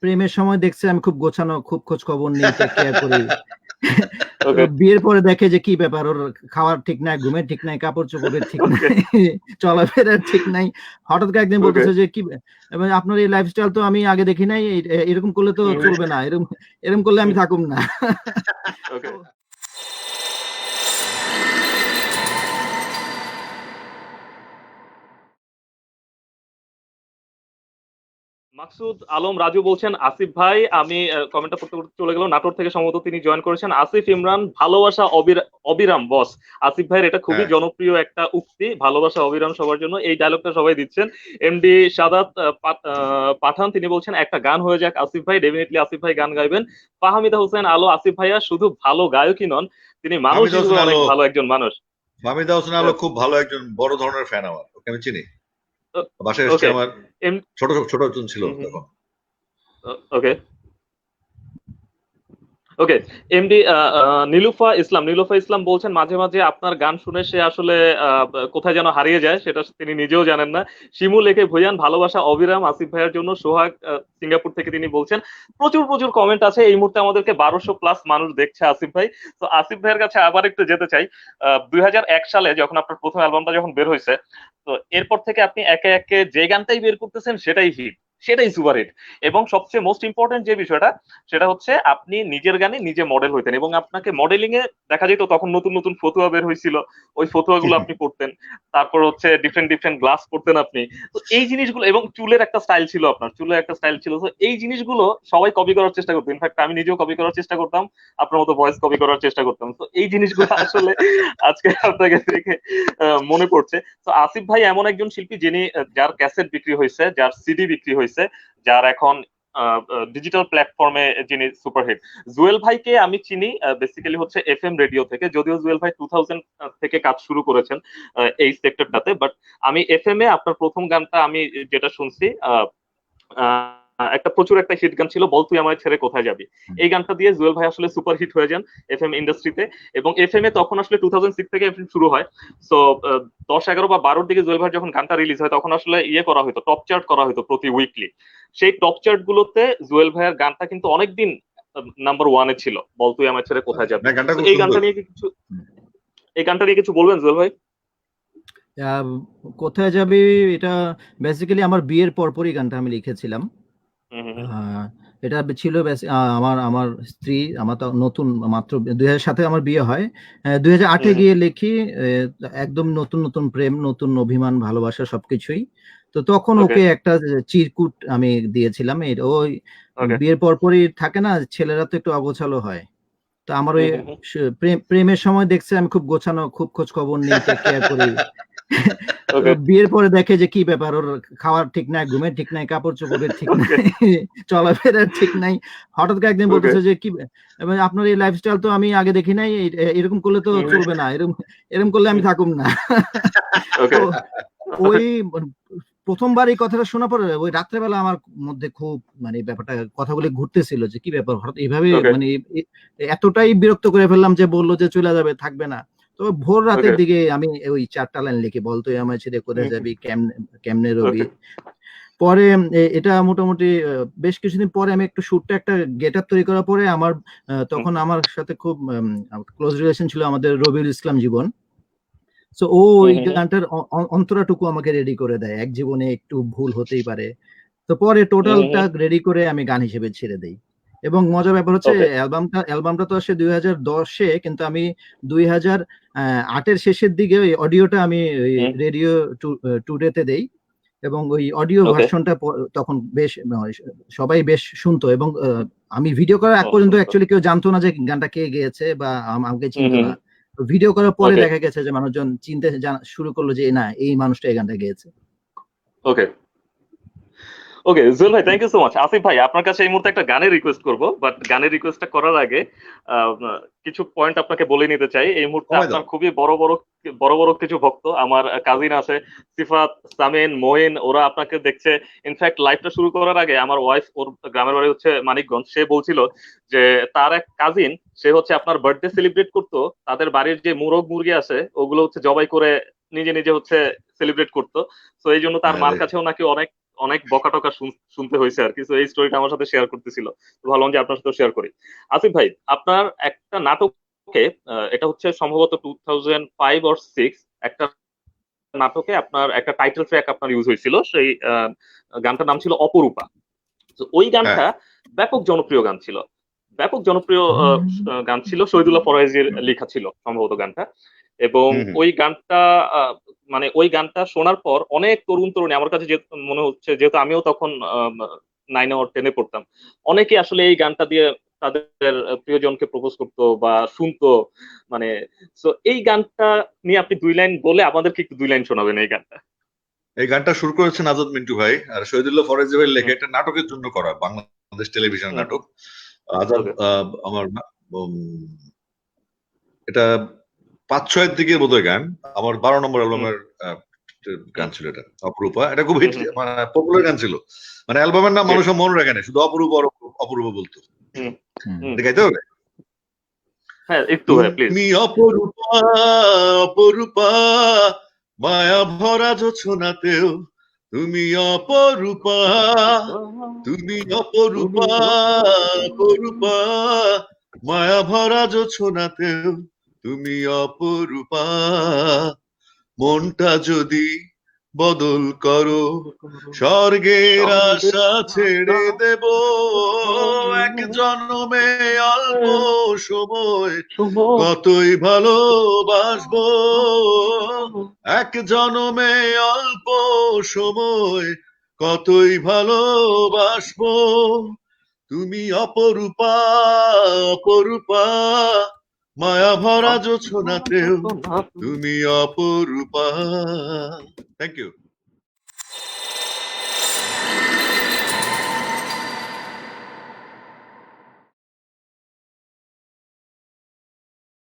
প্রেমের সময় দেখছে আমি খুব গোছানো খুব খোঁজ খবর নিই কেয়ার করি। বিয়ের পরে দেখে যে কি ব্যাপার ওর খাওয়ার ঠিক নাই ঘুমের ঠিক নাই কাপড় চোপড়ের ঠিক নাই চলাফেরার ঠিক নাই। হঠাৎ করে একদিন বলতেছে যে কি আপনার এই লাইফস্টাইল তো আমি আগে দেখি নাই এরকম করলে তো চলবে না এরকম এরকম করলে আমি থাকুম না। মাকসুদ আলম রাজু বলছেন আসিফ ভাই আমি কমেন্টটা পড়তে পড়তে চলে গেল। নাটোর থেকে সম্ভবত তিনি জয়েন করেছেন। আসিফ ইমরান ভালোবাসা অবিরাম বস আসিফ ভাইয়ের এটা খুবই হ্যাঁ। জনপ্রিয় একটা উক্তি ভালোবাসা অবিরাম সবার জন্য। এই ডায়লগটা সবাই দিচ্ছেন। এমডি সাদাত পাঠান তিনি বলছেন একটা গান হয়ে যাক। আসিফ ভাই ডেফিনেটলি আসিফ ভাই গান গাইবেন। ফাহামিদা হোসেন আলো আসিফ ভাইয়া শুধু ভালো গায়কই নন তিনি মানুষ অনেক ভালো একজন মানুষ। ফাহমিদা হোসেন আলো খুব ভালো একজন বড় ধরনের ফ্যান আমার ওকে আমি চিনি। বাসায় এসছে আমার ছোট ছোট একজন ছিল। তখন। Okay okay MD Nilufa Islam Nilufa Islam বলছেন, মাঝে মাঝে আপনার গান শুনে সে আসলে কোথায় যেন হারিয়ে যায়, সেটা তিনি নিজেও জানেন না। শিমু লেখে, ভুইয়ান, ভালোবাসা, অবিরাম, আসিফ ভাইয়ের জন্য সোহাগ সিঙ্গাপুর থেকে তিনি বলছেন, প্রচুর প্রচুর কমেন্ট আছে, এই মুহূর্তে আমাদেরকে বারোশো প্লাস মানুষ দেখছে আসিফ ভাই। তো আসিফ ভাইয়ের কাছে আবার একটু যেতে চাই দুই হাজার এক সালে যখন আপনার প্রথম অ্যালবামটা যখন বের হয়েছে, তো এরপর থেকে আপনি একে একে যে গানটাই বের করতেছেন, সেটাই হিট সেটাই সুপার হিট এবং সবচেয়ে মোস্ট ইম্পর্টেন্ট যে বিষয়টা, সেটা হচ্ছে আপনি নিজের গানে নিজে মডেল হইতেন এবং আপনাকে মডেলিং এ দেখা যেত তখন নতুন নতুন ফতুয়া বের হয়েছিল ওই ফতুয়াগুলো আপনি পড়তেন। তারপর হচ্ছে ডিফারেন্ট ডিফারেন্ট গ্লাস পড়তেন আপনি। তো এই জিনিসগুলো, এবং চুলের একটা স্টাইল ছিল আপনার, চুলের একটা স্টাইল ছিল। তো এই জিনিসগুলো সবাই কপি করার চেষ্টা করতো। ইনফ্যাক্ট আমি নিজেও কপি করার চেষ্টা করতাম, আপনার মতো ভয়েস কপি করার চেষ্টা করতাম। তো এই জিনিসগুলো আসলে আজকে আপনাকে দেখে মনে পড়ছে। তো আসিফ ভাই এমন একজন শিল্পী যিনি যার ক্যাসেট বিক্রি হয়েছে, যার সিডি বিক্রি হয়েছে যার এখন ডিজিটাল প্ল্যাটফর্মে যিনি সুপারহিট জুয়েল ভাইকে আমি চিনি বেসিক্যালি হচ্ছে এফ এম রেডিও থেকে। যদিও জুয়েল ভাই টু থাউজেন্ড থেকে কাজ শুরু করেছেন এই সেক্টরটাতে বাট আমি এফ এম এ আপনার প্রথম গানটা আমি যেটা শুনছি আহ, একটা প্রচুর একটা হিট গান ছিল বল তুই আমায় ছেড়ে কোথায় যাবি? এই গানটা দিয়ে জুয়েল ভাই আসলে সুপার হিট হয়ে যান এফ এম ইন্ডাস্ট্রিতে এবং এফ এম এ তখন আসলে টু থাউজেন্ড সিক্স থেকে শুরু হয়। সো দশ এগারো বা বারোর দিকে জুয়েল ভাই যখন গানটা রিলিজ হয় তখন আসলে ইয়ে করা হতো টপ চার্ট করা হতো প্রতি উইকলি সেই টপ চার্ট গুলোতে জুয়েল ভাইয়ের গানটা কিন্তু অনেকদিন নাম্বার ওয়ানে ছিল। বল তুই আমার ছেড়ে কোথায় যাবে? খুব এই গানটা নিয়ে কিছু এই গানটা নিয়ে কিছু বলবেন জুয়েল ভাই? কোথায় যাবে? এটা বেসিক্যালি আমার বিয়ের পরপরই গানটা আমি লিখেছিলাম। এটা ছিল আমার আমার স্ত্রী আমার তো নতুন মাত্র দুই হাজার সাথে আমার বিয়ে হয় দুই হাজার আটে। গিয়ে লিখি একদম নতুন নতুন প্রেম নতুন অভিমান ভালোবাসা সবকিছুই তো তখন ওকে একটা চিরকুট আমি দিয়েছিলাম ওই. বিয়ের পরপরই থাকে না ছেলেরা তো একটু অগোছালো হয় তো আমার ওই প্রেমের সময় দেখছে আমি খুব গোছানো খুব খোঁজ খবর টেক কেয়ার করি. বিয়ের পরে দেখে যে কি ব্যাপার ওর খাওয়ার ঠিক নাই ঘুমের ঠিক নাই কাপড় চোপড়ের ঠিক নাই চলাফেরার ঠিক নাই। হঠাৎ করে একদিন বলতেছে যে কি আপনার এই লাইফস্টাইল তো আমি আগে দেখি নাই এরকম করলে তো চলবে না এরকম এরকম করলে আমি থাকুম না। ওই প্রথমবার এই কথাটা শোনা পরে ওই রাত্রেবেলা আমার মধ্যে খুব মানে ব্যাপারটা কথাগুলি ঘুরতেছিল যে কি ব্যাপার হঠাৎ এইভাবে মানে এতটাই বিরক্ত করে ফেললাম যে বলল যে চলে যাবে থাকবে না। তো ভোর রাতের দিকে আমি ওই চারটা লাইন লিখি বলতো আমার ছেড়ে কোথায় যাবি কেমনে কেমনে রবি? পরে এটা মোটামুটি বেশ কিছুদিন পরে আমি একটু শুটটা একটা গেট আপ তৈরি করার পরে আমার তখন আমার সাথে খুব ক্লোজ রিলেশন ছিল আমাদের রবিউল ইসলাম জীবন। সো ও ওই। গানটার অন্তরাটুকু আমাকে রেডি করে দেয়। এক জীবনে একটু ভুল হতেই পারে। তো পরে টোটালটা রেডি করে আমি গান হিসেবে ছেড়ে দেই। এবং মজার ব্যাপার হচ্ছে অ্যালবামটা অ্যালবামটা তো আসে দুই হাজার দশে কিন্তু আমি দুই হাজার আটের শেষের দিকে ওই অডিওটা আমি। রেডিও টুডেতে দেই এবং ওই অডিও. ভার্সনটা তখন বেশ সবাই বেশ শুনতো এবং আমি ভিডিও করার আগ পর্যন্ত। অ্যাকচুয়ালি কেউ জানতো না যে গানটা কে গেয়েছে বা আম- আমাকে চিনতো না ভিডিও করার পরে দেখা গেছে যে মানুষজন চিনতে জানা- শুরু করল যে না এই মানুষটা এই গানটা গেয়েছে ওকে ওকে জুয়েল ভাই thank you so much Asif ভাই আপনার কাছে এই মুহূর্তে একটা গানের রিকোয়েস্ট করব বাট গানের রিকোয়েস্টটা করার আগে কিছু পয়েন্ট আপনাকে বলে নিতে চাই। এই মুহূর্তে আপনার খুবই বড় বড় বড় বড় কিছু ভক্ত আমার কাজিন আছে সিফাত সামিন মোয়েন ওরা আপনাকে দেখছে। ইনফ্যাক্ট লাইভটা শুরু করার আগে আমার ওয়াইফ ওর গ্রামের বাড়ি হচ্ছে মানিকগঞ্জ সে বলছিল যে তার এক কাজিন সে হচ্ছে আপনার বার্থডে সেলিব্রেট করতো তাদের বাড়ির যে মুরগ মুরগি আছে ওগুলো হচ্ছে জবাই করে নিজে নিজে হচ্ছে সেলিব্রেট করতো। তো এই জন্য তার মার কাছেও নাকি অনেক অনেক বকা টকা শুন- শুনতে হয়েছে আর কি। এই স্টোরিটা আমার সাথে শেয়ার করতেছিল। তো ভাবলাম যে আপনার সাথে শেয়ার করি। আসিফ ভাই আপনার একটা নাটকে এটা হচ্ছে সম্ভবত two thousand five or six একটা নাটকে আপনার একটা টাইটেল ট্র্যাক আপনার ইউজ হয়েছিল। সেই গানটার নাম ছিল অপরূপা। তো ওই গানটা ব্যাপক জনপ্রিয় গান ছিল। ব্যাপক জনপ্রিয় গান ছিল শহীদুল্লাহ ফরাইজির লেখা ছিল সম্ভবত গানটা। এবং। ওই গানটা মানে ওই গানটা শোনার পর অনেক তরুণ তরুণী আমার কাছে মনে হচ্ছে যেহেতু আমিও তখন নাইনে ওর টেনে পড়তাম অনেকে আসলে এই গানটা দিয়ে তাদের প্রিয়জনকে প্রপোজ করতো বা শুনতো মানে তো এই গানটা নিয়ে আপনি দুই লাইন বলে আমাদেরকে একটু দুই লাইন শোনাবেন এই গানটা। এই গানটা শুরু করেছেন আজাদ মিন্টু ভাই আর শহীদুল্লাহ ফরেজি ভাই লেখা একটা নাটকের জন্য করা বাংলাদেশ টেলিভিশন নাটক। আজাদ আমার এটা পাঁচ ছয়ের দিকের বোধহয় গান। আমার বারো নম্বর অ্যালবামের গান ছিল এটা অপরূপা। এটা খুব হিট। মানে পপুলার গান ছিল। মানে অ্যালবামের নাম Yes. মানুষ মনে রাখে না শুধু অপরূপা অপরূপা বলতো। দেখাইতে হবে? হ্যাঁ একটু ভাই প্লিজ তুমি অপরূপা অপরূপা মায়া ভরা যোছনাতেও তুমি অপরূপা তুমি অপরূপা। অপরূপা মায়া ভরা যোছনাতেও তুমি অপরূপা, মনটা যদি বদল করো, স্বর্গের আশা ছেড়ে দেব। এক জন্মে অল্প সময় কতই ভালোবাসবো। এক জনমে অল্প সময় কতই ভালোবাসবো। তুমি অপরূপা অপরূপা মায়া ভরা জোছনাতেও তুমি অপরূপা। Thank you